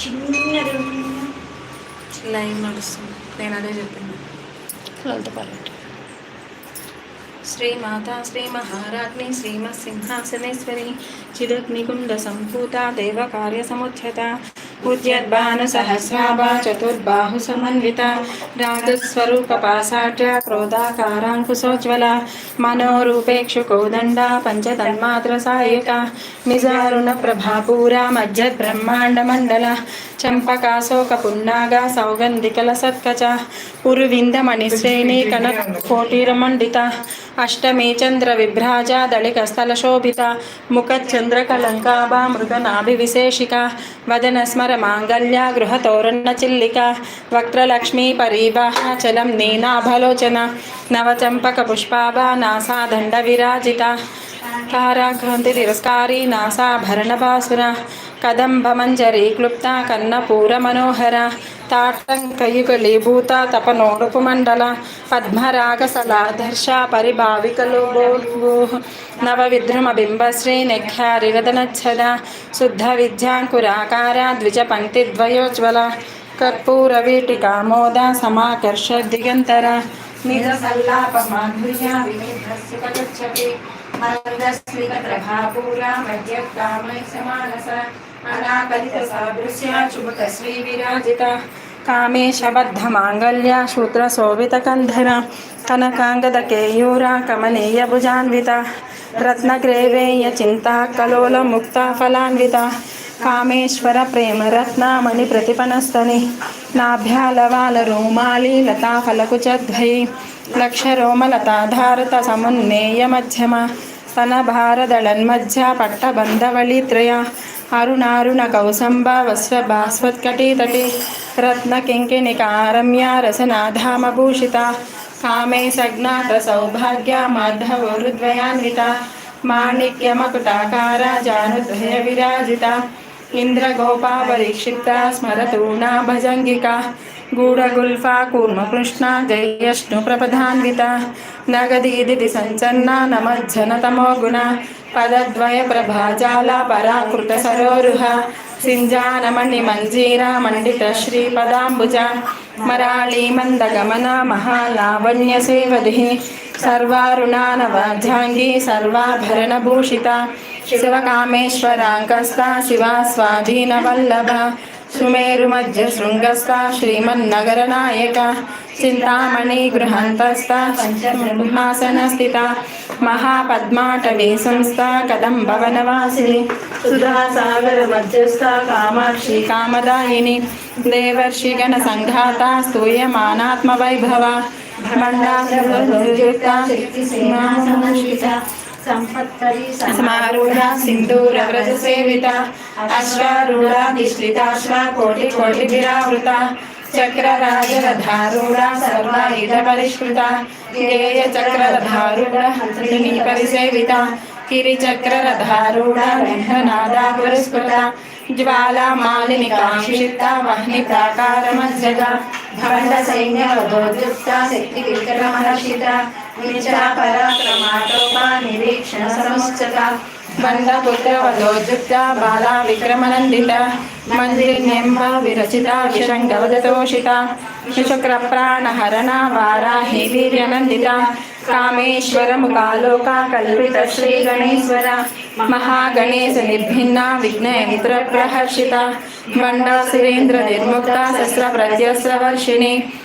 చిన్నది లైన్ నడుస్తుంది నేను అదే చెప్పింది లలిత పాలెట్ శ్రీమాత శ్రీ మహారాజ్ని శ్రీమత్సింహాసనేశ్వరి చిదగ్నికుండ సంభూత దేవకార్య సముచ్యత उद्यद्बाणसहस्राभा चतुर्बाहुसमन्विता राजस्वरूपपासाट्या क्रोधाकाराङ्कुशोज्ज्वला, मनोरूपेक्षुकोदण्डा पञ्चतन्मात्रसायुका निजारुणप्रभापूरा, मज्जद्ब्रह्माण्डमण्डला चम्पकाशोकपुण्डागा सौगन्धिकलसत्कचा, पुरुविन्दमणिश्रेणी कनकोटिरमण्डिता अष्टमी चन्द्रविभ्राजा दलिकस्थलशोभिता मुखचन्द्रकलङ्काभा मृगनाभिविशेषिका वदनस्मर वरमाङ्गल्या गृहतोरणचिल्लिका वक्त्रलक्ष्मीपरिवाहचलं नीनाभलोचना नवचम्पकपुष्पाभानासा दण्डविराजिता ताराघ्रान्तितिरस्कारी नासाभरणभासुरा कदम्बमञ्जरी क्लुप्ता कर्णपूरमनोहरा ताटङ्कयुगलीभूता तपनोरुपमण्डला पद्मरागसलाधर्ष परिभाविकलोभोः नवविध्रुमबिम्बश्री निख्यारिवदनच्छदा शुद्धविद्याङ्कुराकारा द्विजपङ्क्तिद्वयोज्ज्वला कर्पूरवीटिकामोदा समाकर्ष दिगन्तरा निजसल्लापमाध्वर्या विविधस्य వక్రలక్ష్మీ పరివాహ చలం నీనాభలోచన నవచంపక పుష్పాభా నాసాదండ విరాజిత కారాఘ్రాంతి తిరస్కారీ నాసాభరణ బాసుర కదంబ మంజరీ క్లుప్త కన్నపూర మనోహర తాటంకయుగలీభూత తపనోడుపు మండల పద్మరాగ సలాదర్శ పరిభావికలో నవ విద్రుమ బింబశ్రీ నెఖ్యారివదనచ్చద శుద్ధ విద్యాంకురాకార ద్విజ పంక్తి ద్వయోజ్వల కర్పూర వీటికామోద సమాకర్ష దిగంతర నిజ సల్లాప మాధుర్య వినిధస్సుకగచ్చతి మందస్మిత ప్రభాపూర మధ్య కామై సమానస అనాకలిత సాదృశ్య చుబుక శ్రీ విరాజిత కామేశబద్ధ మాంగళ్య శూద్ర శోభిత కంధర కనకాంగద కేయూర కమనీయ భుజాన్విత రత్నగ్రేవేయ చింతా కలోల ముక్త ఫలాన్విత కామేశ్వర ప్రేమ రత్నామణి ప్రతిపనస్తని నాభ్యాలవాల రోమాలి లతా ఫలకు చద్వై లక్ష రోమలతాధారత సమున్నేయ మధ్యమ स्तनभारदळन्मज्जा पट्टबन्धवलित्रया अरुणारुणकौसम्बा वस्वभास्वत्कटितटे रत्नकिङ्किणिकारम्या रसनाधामभूषिता कामे सौभाग्या माधवरुद्वयान्विता माणिक्यमकुटाकारा जानुद्वयविराजिता इन्द्रगोपापरीक्षिप्ता स्मरतूणा भजङ्गिका गूढगुल्फाकूर्मकृष्णा जय्यष्णुप्रपधान्विता नगदीदिति सञ्चन्ना नमज्जनतमो गुणा पदद्वयप्रभाजाला, पराकृतसरोरुहा सिञ्जानमणिमञ्जीरा मण्डितश्रीपदाम्बुजा मराळीमन्दगमना महालावण्यसेवधिः, सर्वारुणानवाजाङ्गी, सर्वाभरणभूषिता शिवकामेश्वराङ्कस्ता शिवा स्वाधीनवल्लभा సుమేరు మధ్య శృంగస్థ శ్రీమన్నగర నాయక చింతామణి గృహంతస్థ పంచసింహాసన స్థిత మహాపద్మాటవీ సంస్థ కదంబవనవాసిని సుధాసాగర మధ్యస్థ కామాక్షి కామదాయిని దేవర్షి గణ సంఘాత స్తూయమానాత్మ వైభవ మండాయుక్త समारूढ़ा सिन्दूरव्रतसेविता अश्वारूढा निश्लिताश्वा कोटिकोटिभिरावृता चक्रराजरधारूढा सर्वायुधपरिष्कृता ध्येयचक्ररधारूढा हन्त्रिणी परिसेविता गिरिचक्ररधारूढा मेघनादा पुरस्कृता ज्वालामालिनिकाक्षिता वह्निप्राकारमध्यता भवन्तसैन्यवधोद्युक्ता शक्तिविक्रमहर्षिता పరిసేవిత కిరి చక్రరధారూఢ నిహనాదా పురస్కృత జ్వాలా మాలిని కాంక్షిత వహ్ని ప్రాకార మధ్యగ భండ సైన్య వధోద్యుక్త శక్తి విక్రమహర్షిత నిచా పరాక్రమాటోపా నిరీక్షణ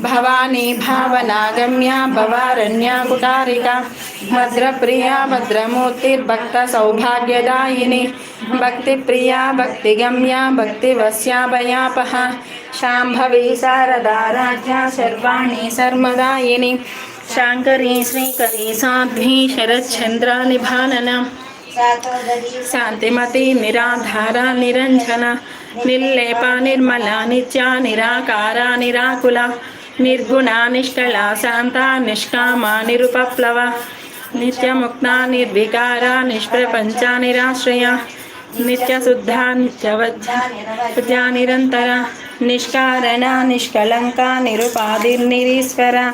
भवानी भावनागम्या भवारण्या कुटारिका, भद्रप्रिया भद्रमूर्तिर्भक्तसौभाग्यदायिनी भक्तिप्रिया, भक्तिगम्या, भक्तिवस्या, भयापहा, शाम्भवी शारदाराज्ञा सर्वाणी सर्वदायिनी शाङ्करी, श्रीकरी, साध्वी, शरच्चन्द्रा, निभानना, शान्तिमती, निराधारा, निरञ्जना, निर्लेपा, निर्मला, नित्या, निराकारा, निराकुला निर्गुणा निष्कला, शांता निष्कामा, निरुपप्लवा, नित्यमुक्ता, निर्विकारा, निष्प्रपञ्चा, निराश्रया, नित्यशुद्धा, नित्यवज्जा निरन्तरा निष्कारणा निष्कलङ्का निरुपाधिर्निरीश्वरा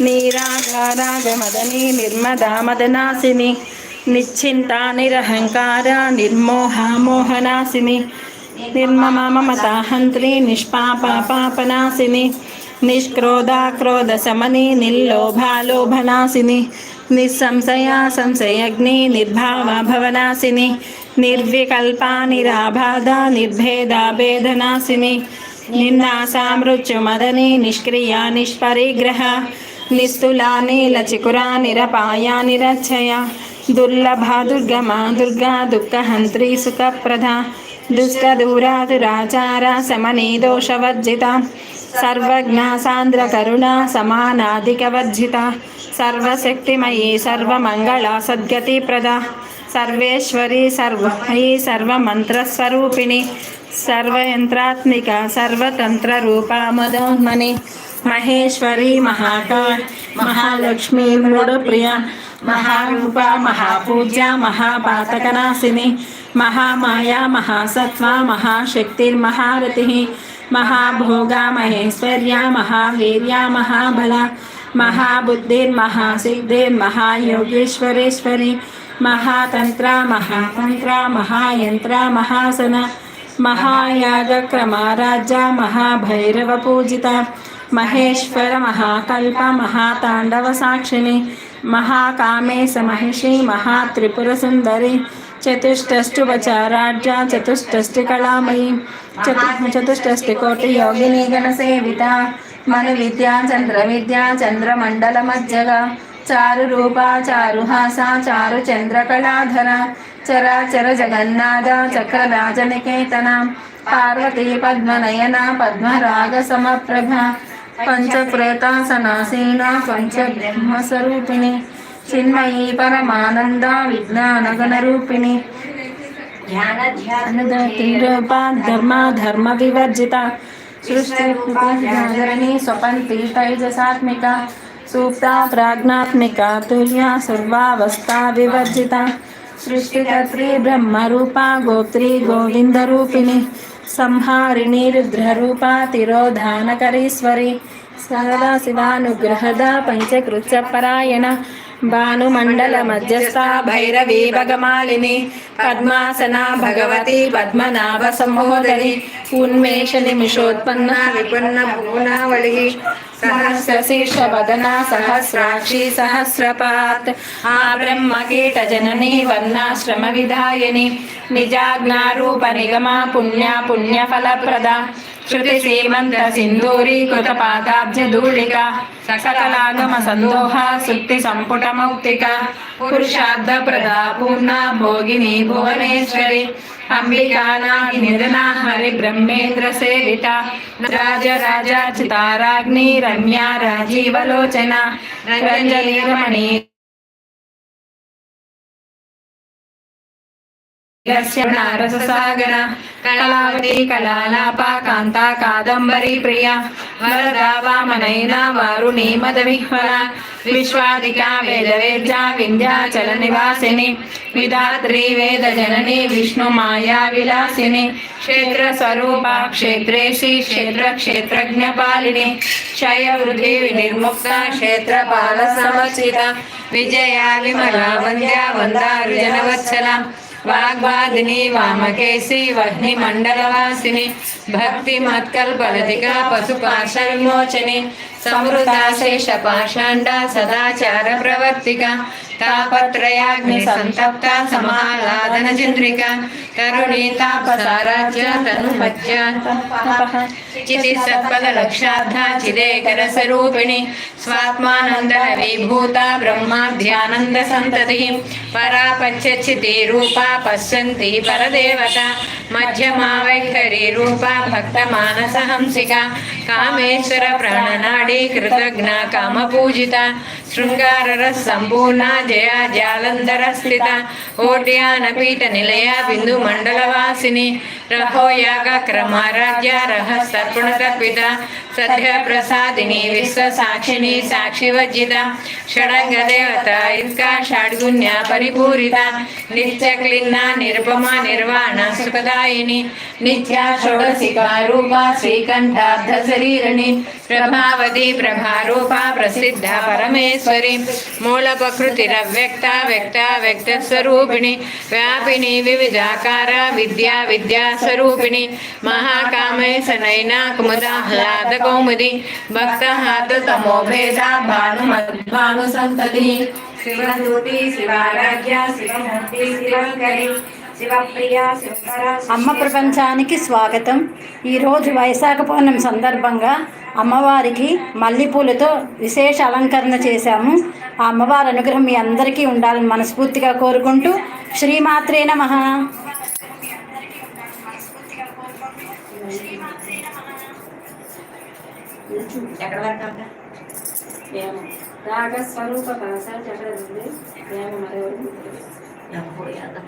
नीरागारागमदनी निर्मदा, मदनाशिनी, निश्चिन्ता निरहङ्कारा निर्मोहा, मोहनाशिनी, निर्ममा, ममता, हन्त्री, निष्पापा భద్రప్రియా క్రోధ సమని నిర్లోభాలోభనాశిని నిస్సంశయా సంశయగ్ని నిర్భావ భవనాశిని నిర్వికల్పా నిరాబాధ నిర్భేద భేదనాశిని నిన్నాసామృత్యుమదని నిష్క్రియా నిష్పరిగ్రహ నిస్తులా నీలచికురా నిరపాయ నిరచ్చయ దుర్లభా దుర్గమా దుర్గా దుఃఖహంత్రి సుఖప్రద దుష్టదూరాదురాచార సమనీ దోషవర్జిత सर्वज्ञ सान्द्रकरुणा समानाधिकवर्जिता, सर्वशक्तिमयी, सर्वमङ्गला, सद्गतिप्रदा, सर्वेश्वरी सर्वमयी सर्वमन्त्रस्वरूपिणी, सर्वयन्त्रात्मिका, सर्वतन्त्ररूपा, मदोन्मनि, महेश्वरी महाकाल महालक्ष्मी, मृडप्रिया, महारूपा, महापूज्या, महापातकनाशिनी, महामाया, महासत्त्वा, महाशक्तिर्महारतिः महाभोगा महेश्वर्या महावीर्या, महाबला महाबुद्धिर्महासिद्धिर्महायोगेश्वरेश्वरी महातन्त्रा महातन्त्रा महायन्त्रा, महासना महायागक्रमाराजा महाभैरवपूजिता, महेश्वर, महाकल्प, महाताण्डवसाक्षिणी, महाकामेश महिषी महात्रिपुरसुन्दरी మహాతాండవ సాక్షిని మహాకామేశ మహిషి మహాత్రిపుర సుందరి చతుష్టష్టువచారాఢ్య చతుష్టష్టి కళామయి చతు చతుష్టష్టి కోటి యోగిని గణ సేవిత మను విద్యా చంద్ర విద్యా చంద్రమండల చిన్మయీ పరమానంద విజ్ఞానగణ రూపిణి ధర్మ ధర్మ వివర్జిత సృష్టి స్వపంతి తైజసాత్మిక సూక్త ప్రాజ్ఞాత్మిక తుల్య సర్వావస్థా వివర్జిత సృష్టికర్త్రి బ్రహ్మరూప గోత్రి గోవిందరూపిణి సంహారిణి రుద్రరూప తిరోధానకరీశ్వరి సదా శివానుగ్రహద పంచకృత్య పరాయణ భానుమండల మధ్యస్థ భైరవీ భగమాలిని పద్మాసన భగవతి పద్మనాభ సమ్మోదరి ఉన్మేష నిమిషోత్పన్న విపన్న భువనావళి సహస్రశీర్ష వదన సహస్రాక్షి సహస్రపాత్ ఆ బ్రహ్మ కీట జనని వర్ణాశ్రమ విధాయని శృతి శ్రీమంత సింధూరీ కృత పాదాబ్జ ధూళిక సకలాగమ సందోహ శుక్తి సంపుట మౌక్తిక పురుషార్థ ప్రదా పూర్ణ భోగిని భువనేశ్వరి అంబికానాగి నిధనా హరి బ్రహ్మేంద్ర సేవిత రాజ రాజాచితారాగ్ని రమ్య రాజీవలోచన రంజని రససాగర కళావతి కళాలాప కాంత కాదంబరి ప్రియ వరదా వామనైన వారుణి మద విహ్వర విశ్వాదిక వేద వేద్య వింధ్యాచల నివాసిని విధాత్రి వేద జనని విష్ణు మాయా విలాసిని క్షేత్ర స్వరూప క్షేత్రేషి క్షేత్ర క్షేత్రజ్ఞ పాలిని క్షయ వృద్ధి నిర్ముక్త క్షేత్ర పాల సమచిత విజయ విమల వంద్య వందారు జనవత్సల వాగ్వాదిని వామకేశి వహ్ని మండలవాసిని భక్తి మత్కల్పలతిక పశుపాశ విమోచని సమృతాశేష పాషాండా సదాచార ప్రవర్తిక తాపత్రయాగ్ని సంతప్త సమాలాదన చంద్రిక కరుణీ తాపసారాధ్య తను చిది సత్పద లక్షార్థ చిదేకర స్వరూపిణి స్వాత్మానంద విభూత బ్రహ్మాధ్యానంద సంతతి పరా పరాపచ్చచితి రూప పశ్యంతి పరదేవత మధ్యమా వైఖరి రూప భక్త మానస హంసిక కామేశ్వర ప్రాణనాడి కృతజ్ఞ కామ పూజిత సంపూర్ణ జయ జాలంధర స్థిత ఓట్యాన నిలయ బిందు మండలవాసిని వాసిని రహోయాగ క్రమారాధ్య రహ సర్పణ తర్పిత సద్య ప్రసాదిని విశ్వ సాక్షిని సాక్షి వర్జిత షడంగ దేవత ఇత్కా షడ్గుణ్య పరిపూరిత నిత్య క్లిన్న నిరుపమ నిర్వాణ సుఖదాయిని నిత్య షోడశికా రూప శ్రీకంఠార్థ శరీరిణి ప్రభావతి ప్రభారూప ప్రసిద్ధ పరమేశ్వరి మూల ప్రకృతిరవ్యక్త స్వరూపిణి వ్యాపిని కౌముది భక్త హాత భాను మద్భాను సంతతి శివదూతి శివారాధ్య శివమూర్తి శివంకరి అమ్మ ప్రపంచానికి స్వాగతం. ఈరోజు వైశాఖ పౌర్ణమి సందర్భంగా అమ్మవారికి మల్లెపూలతో విశేష అలంకరణ చేశాము. ఆ అమ్మవారి అనుగ్రహం మీ అందరికీ ఉండాలని మనస్ఫూర్తిగా కోరుకుంటూ శ్రీమాత్రే నమ. ఎక్కడ వరకు అబ్బా? రాగ స్వరూప భాష జగదండి. ఎప్పుడు ఎంత